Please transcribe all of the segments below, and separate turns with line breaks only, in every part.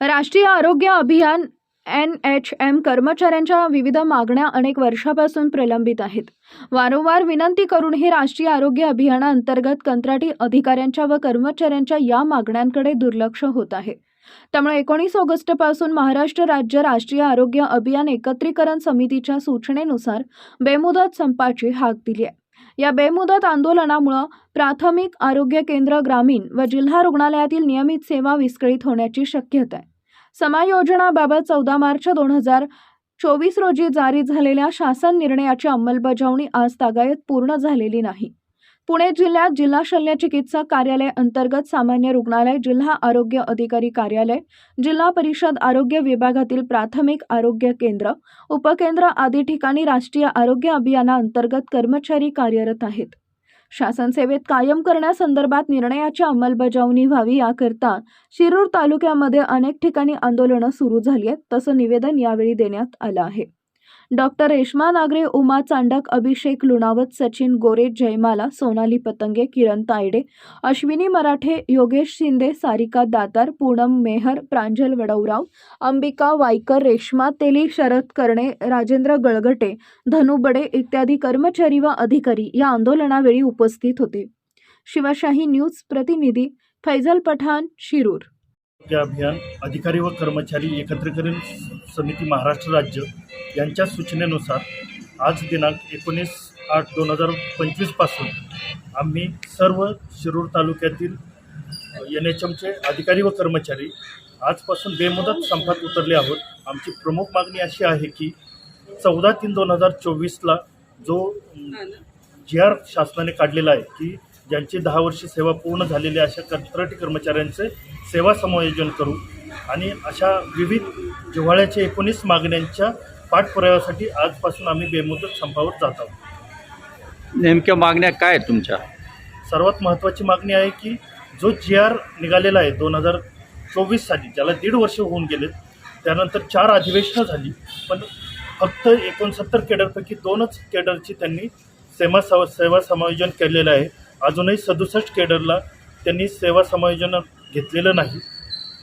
राष्ट्रीय आरोग्य अभियान एन एच एम कर्मचाऱ्यांच्या विविध मागण्या अनेक वर्षापासून प्रलंबित आहेत. वारंवार विनंती करूनही राष्ट्रीय आरोग्य अभियानाअंतर्गत कंत्राटी अधिकाऱ्यांच्या व कर्मचाऱ्यांच्या या मागण्यांकडे दुर्लक्ष होत आहे. त्यामुळे एकोणीस ऑगस्टपासून महाराष्ट्र राज्य राष्ट्रीय आरोग्य अभियान एकत्रीकरण समितीच्या सूचनेनुसार बेमुदत संपाची हाक दिली आहे. या बेमुदत आंदोलनामुळं प्राथमिक आरोग्य केंद्र ग्रामीण व जिल्हा रुग्णालयातील नियमित सेवा विस्कळीत होण्याची शक्यता आहे समायोजनाबाबत चौदा मार्च दोन हजार चोवीस रोजी जारी झालेल्या शासन निर्णयाची अंमलबजावणी आज तागायत पूर्ण झालेली नाही. पुणे जिल्ह्यात जिल्हा शल्य चिकित्सक कार्यालय अंतर्गत सामान्य रुग्णालय जिल्हा आरोग्य अधिकारी कार्यालय जिल्हा परिषद आरोग्य विभागातील प्राथमिक आरोग्य केंद्र उपकेंद्र आदी ठिकाणी राष्ट्रीय आरोग्य अभियानाअंतर्गत कर्मचारी कार्यरत आहेत. शासन सेवेत कायम करण्यासंदर्भात निर्णयाची अंमलबजावणी व्हावी याकरता शिरूर तालुक्यामध्ये अनेक ठिकाणी आंदोलनं सुरू झाली आहेत तसं निवेदन यावेळी देण्यात आलं आहे. डॉक्टर रेश्मा नागरे उमा चांडक अभिषेक लुणावत सचिन गोरे जयमाला सोनाली पतंगे किरण तायडे अश्विनी मराठे योगेश शिंदे सारिका दातार पूनम मेहर प्रांजल वडवराव अंबिका वायकर रेश्मा तेली शरद कर्णे राजेंद्र गळगटे धनु बडे इत्यादी कर्मचारी व अधिकारी या आंदोलनावेळी उपस्थित होते. शिवशाही न्यूज प्रतिनिधी फैजल पठाण शिरूर.
आरोग्य अभियान अधिकारी व कर्मचारी एकत्रीकरण समिती महाराष्ट्र राज्य यांच्या सूचनेनुसार आज दिनांक एकोणीस आठ दोन हजार पंचवीसपासून आम्ही सर्व शिरूर तालुक्यातील एन एच एमचे अधिकारी व कर्मचारी आजपासून बेमुदत संपात उतरले आहोत. आमची प्रमुख मागणी अशी आहे की चौदा तीन दोन हजार चोवीसला जो जी आर शासनाने काढलेला आहे की ज्यांची दहा वर्ष सेवा पूर्ण झालेली अशा कंत्राटी कर्मचाऱ्यांचे सेवा समायोजन करू आणि अशा विविध जिव्हाळ्याच्या एकोणीस मागण्यांच्या पाठपुराव्यासाठी आजपासून आम्ही बेमुदत संपावर जात आहोत.
नेमक्या मागण्या काय आहेत तुमच्या?
सर्वात महत्त्वाची मागणी आहे की जो जी आर निघालेला आहे दोन हजार चोवीस साली ज्याला दीड वर्ष होऊन गेलेत त्यानंतर चार अधिवेशनं झाली पण फक्त एकोणसत्तर केडरपैकी दोनच केडरची त्यांनी सेवा सव सेवा समायोजन केलेलं आहे. अजूनही सदुसष्ट केडरला त्यांनी सेवा समायोजन घेतलेलं नाही.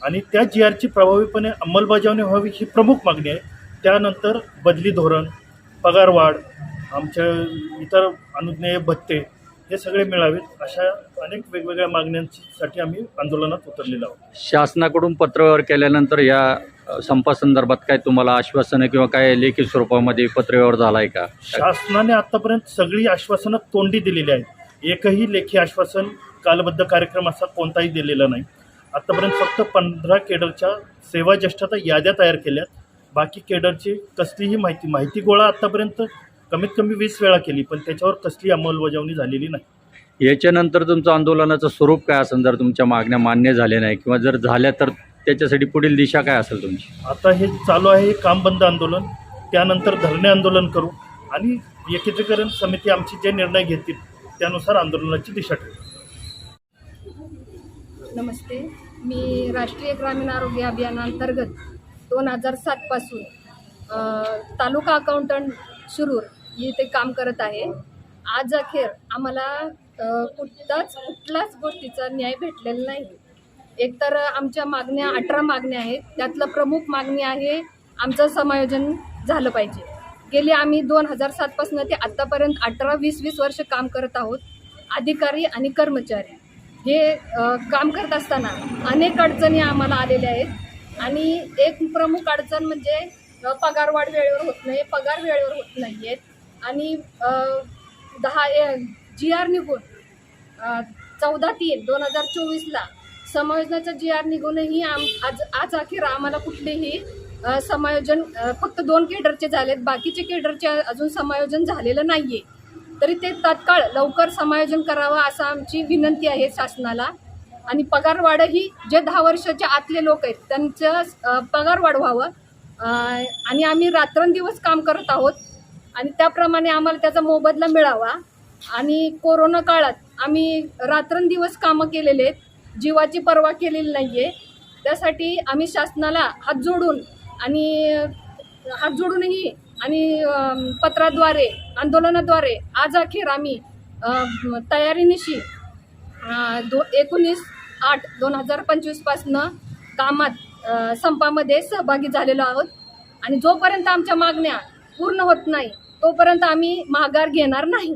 आणि त्या जी आरची प्रभावीपणे अंमलबजावणी व्हावी ही प्रमुख मागणी आहे. त्यानंतर बदली धोरण पगारवाढ आमच्या इतर अनुज्ञेय भत्ते हे सगळे मिळावेत अशा अनेक वेगवेगळ्या मागण्यांसाठी आम्ही आंदोलनात उतरलेलो आहोत.
शासनाकडून पत्रव्यवहार केल्यानंतर या संपासंदर्भात काय तुम्हाला आश्वासनं किंवा काय लेखी स्वरूपामध्ये पत्रव्यवहार झाला आहे का?
शासनाने आतापर्यंत सगळी आश्वासनं तोंडी दिलेली आहेत. एकही लेखी आश्वासन कालबद्ध कार्यक्रम असा कोणताही दिलेला नाही. आत्तापर्यंत फक्त पंधरा केडरच्या सेवा ज्येष्ठता याद्या तयार केल्यात. बाकी केडरची कसलीही माहिती माहिती गोळा आत्तापर्यंत कमीत कमी वीस वेळा केली पण त्याच्यावर कसली अंमलबजावणी झालेली नाही.
याच्यानंतर तुमचं आंदोलनाचं स्वरूप काय असेल जर तुमच्या मागण्या मान्य झाल्या नाही किंवा जर झाल्या तर त्याच्यासाठी पुढील दिशा काय असेल तुमची?
आता हे चालू आहे हे काम बंद आंदोलन त्यानंतर धरणे आंदोलन करू आणि एकत्रीकरण समिती आमची जे निर्णय घेतील त्यानुसार आंदोलनाची दिशा ठेवू
नमस्ते. मी राष्ट्रीय ग्रामीण आरोग्य अभियानांतर्गत दोन हजार सातपासून तालुका अकाउंटंट शिरूर इथे काम करत आहे. आज अखेर आम्हाला कुठलाच कुठलाच गोष्टीचा न्याय भेटलेला नाही. एकतर आमच्या मागण्या अठरा मागण्या आहेत. त्यातलं प्रमुख मागणी आहे आमचं समायोजन झालं पाहिजे. गेले आम्ही दोन हजार सातपासून ते आत्तापर्यंत अठरा वीस वीस वर्ष काम करत आहोत. अधिकारी आणि कर्मचारी. हे काम करत असताना अनेक अडचणी आम्हाला आलेल्या आहेत. आणि एक प्रमुख अडचण म्हणजे पगारवाढ वेळेवर होत नाही पगार वेळेवर होत नाही आहेत आणि दहा ए जी आर निघून चौदा तीन दोन हजार चोवीसला समायोजनाचा जी आर निघूनही आम आज आज अखेर आम्हाला कुठलेही समायोजन फक्त दोन केडरचे झालेत बाकीचे केडरचे अजून समायोजन झालेलं नाही आहे तरी ते तात्काळ लवकर समायोजन करावं असं आमची विनंती आहे शासनाला. आणि पगारवाढही जे दहा वर्षाच्या आतले लोक आहेत त्यांचं पगार वाढवावं. आणि आम्ही रात्रंदिवस काम करत आहोत. आणि त्याप्रमाणे आम्हाला त्याचा मोबदला मिळावा. आणि कोरोना काळात आम्ही रात्रंदिवस कामं केलेले आहेत. जीवाची पर्वा केलेली नाही आहे त्यासाठी आम्ही शासनाला हात जोडून आणि हात जोडूनही आणि पत्राद्वारे आंदोलनाद्वारे आज अखेर आम्ही तयारीनिशी दो एकोणीस आठ दोन हजार पंचवीसपासनं कामात संपामध्ये सहभागी झालेलो आहोत. आणि जोपर्यंत आमच्या मागण्या पूर्ण होत नाही तोपर्यंत आम्ही माघार घेणार नाही.